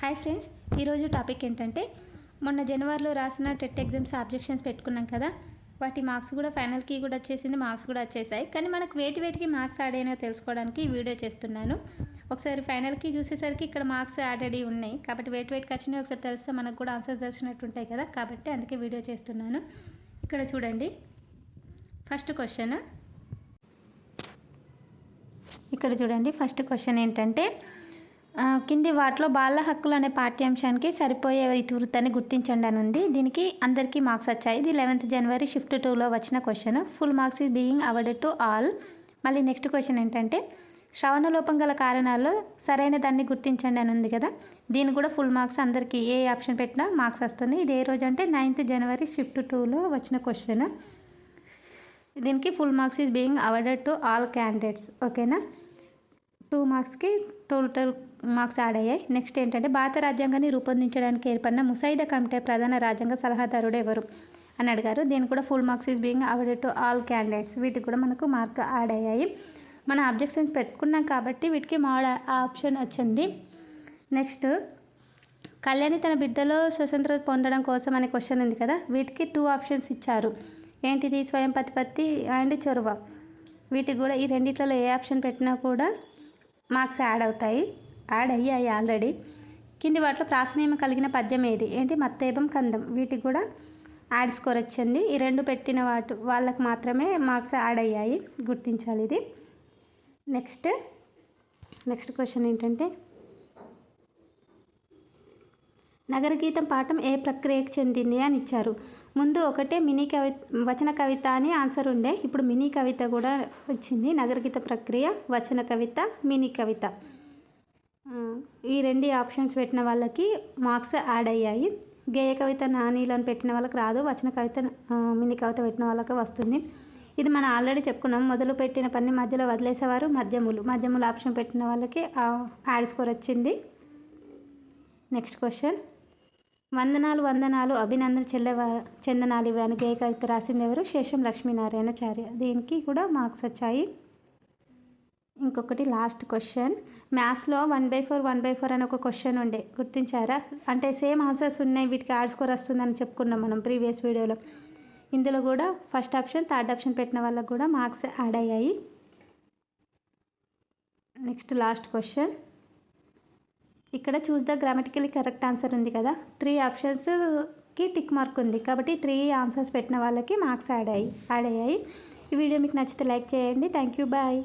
Hi friends ఈరోజు topic ఏంటంటే మొన్న జనవరిలో రాసిన టెట్ ఎగ్జామ్స్ ఆబ్జెక్షన్స్ పెట్టుకున్నాం కదా వాటి మార్క్స్ కూడా ఫైనల్కి కూడా వచ్చేసింది మార్క్స్ కూడా వచ్చేసాయి. కానీ మనకు వేటి వేటికి మార్క్స్ యాడ్ అయినాయో తెలుసుకోవడానికి ఈ వీడియో చేస్తున్నాను. ఒకసారి ఫైనల్కి చూసేసరికి ఇక్కడ మార్క్స్ యాడ్ అయ్యి ఉన్నాయి. కాబట్టి వేటి వేటికి వచ్చినాయి ఒకసారి తెలిస్తే మనకు కూడా ఆన్సర్స్ తెలిసినట్టు ఉంటాయి కదా కాబట్టి అందుకే వీడియో చేస్తున్నాను. ఇక్కడ చూడండి. First question. ఇక్కడ చూడండి ఫస్ట్ క్వశ్చన్ ఏంటంటే కింది వాటిలో బాల హక్కులు అనే పాఠ్యాంశానికి సరిపోయే ఇతివృత్తాన్ని గుర్తించండి అని ఉంది దీనికి అందరికీ మార్క్స్ వచ్చాయి. ఇది లెవెన్త్ జనవరి షిఫ్ట్ టూలో వచ్చిన question full marks is being awarded to all మళ్ళీ నెక్స్ట్ క్వశ్చన్ ఏంటంటే శ్రవణ లోపం గల కారణాల్లో సరైన దాన్ని గుర్తించండి అని ఉంది కదా. దీని కూడా ఫుల్ మార్క్స్ అందరికీ ఏ ఆప్షన్ పెట్టినా మార్క్స్ వస్తుంది. ఇది ఏ రోజు అంటే నైన్త్ జనవరి షిఫ్ట్ టూలో వచ్చిన క్వశ్చన్ దీనికి full marks is being awarded to all candidates ఓకేనా టూ మార్క్స్కి టోటల్ మార్క్స్ యాడ్ అయ్యాయి. నెక్స్ట్ ఏంటంటే భారత రాజ్యాంగాన్ని రూపొందించడానికి ఏర్పడిన ముసాయిదా కమిటీ ప్రధాన రాజ్యాంగ సలహాదారుడు ఎవరు? అని అడిగారు. దీనికి కూడా full marks is being awarded to all candidates. వీటికి కూడా మనకు మార్క్ యాడ్ అయ్యాయి. మన అబ్జెక్షన్స్ పెట్టుకున్నాం కాబట్టి వీటికి మాడ్ ఆప్షన్ వచ్చింది. నెక్స్ట్ కళ్యాణి తన బిడ్డలో స్వతంత్రత పొందడం కోసం అనే క్వశ్చన్ ఉంది కదా. వీటికి టూ ఆప్షన్స్ ఇచ్చారు. ఏంటిది? స్వయం ప్రతిపత్తి అండ్ చొరవ. వీటికి కూడా ఈ రెండిట్లలో ఏ ఆప్షన్ పెట్టినా కూడా మార్క్స్ యాడ్ అవుతాయి. యాడ్ అయ్యాయి ఆల్రెడీ. కింది వాటిలో ప్రాసనీయం కలిగిన పద్యం ఏది? ఏంటి? మత్తేపం కందం. వీటికి కూడా యాడ్ స్కోర్ వచ్చింది. ఈ రెండు పెట్టిన వాటి వాళ్ళకి మాత్రమే మార్క్స్ యాడ్ అయ్యాయి. గుర్తించాలి ఇది. నెక్స్ట్ నెక్స్ట్ క్వశ్చన్ ఏంటంటే నగరగీతం పాఠం ఏ ప్రక్రియకు చెందింది అని ఇచ్చారు. ముందు ఒకటే మినీ కవి వచన కవిత అని ఆన్సర్ ఉండే. ఇప్పుడు మినీ కవిత కూడా వచ్చింది. నగరగీత ప్రక్రియ వచన కవిత మినీ కవిత. ఈ రెండు ఆప్షన్స్ పెట్టిన వాళ్ళకి మార్క్స్ యాడ్ అయ్యాయి. గేయ కవిత నానీలను పెట్టిన వాళ్ళకి రాదు. వచన కవిత మినీ కవిత పెట్టిన వాళ్ళకి వస్తుంది. ఇది మనం ఆల్రెడీ చెప్పుకున్నాం. మొదలు పెట్టిన పని మధ్యలో వదిలేసేవారు మధ్యములు. మధ్యములు ఆప్షన్ పెట్టిన వాళ్ళకి యాడ్ స్కోర్ వచ్చింది. Next question. వందనాలు వందనాలు అభినందన చెల్లెవ చందనాలు ఇవి అని కవిత రాసింది ఎవరు? శేషం లక్ష్మీనారాయణచార్య. దీనికి కూడా మార్క్స్ వచ్చాయి. ఇంకొకటి లాస్ట్ క్వశ్చన్. మ్యాథ్స్లో one by four one by four అని ఒక క్వశ్చన్ ఉండే. గుర్తించారా? అంటే సేమ్ ఆన్సర్స్ ఉన్నాయి వీటికి ఆడ్ స్కోర్ వస్తుందని చెప్పుకున్నాం మనం ప్రీవియస్ వీడియోలో. ఇందులో కూడా ఫస్ట్ ఆప్షన్ థర్డ్ ఆప్షన్ పెట్టిన వాళ్ళకు కూడా మార్క్స్ యాడ్ అయ్యాయి. Next last question. ఇక్కడ choose the grammatically correct answer ఉంది కదా. త్రీ ఆప్షన్స్కి టిక్ మార్క్ ఉంది. కాబట్టి త్రీ ఆన్సర్స్ పెట్టిన వాళ్ళకి మార్క్స్ యాడ్ అయ్యి యాడ్ అయ్యాయి. ఈ వీడియో మీకు నచ్చితే లైక్ చేయండి. Thank you bye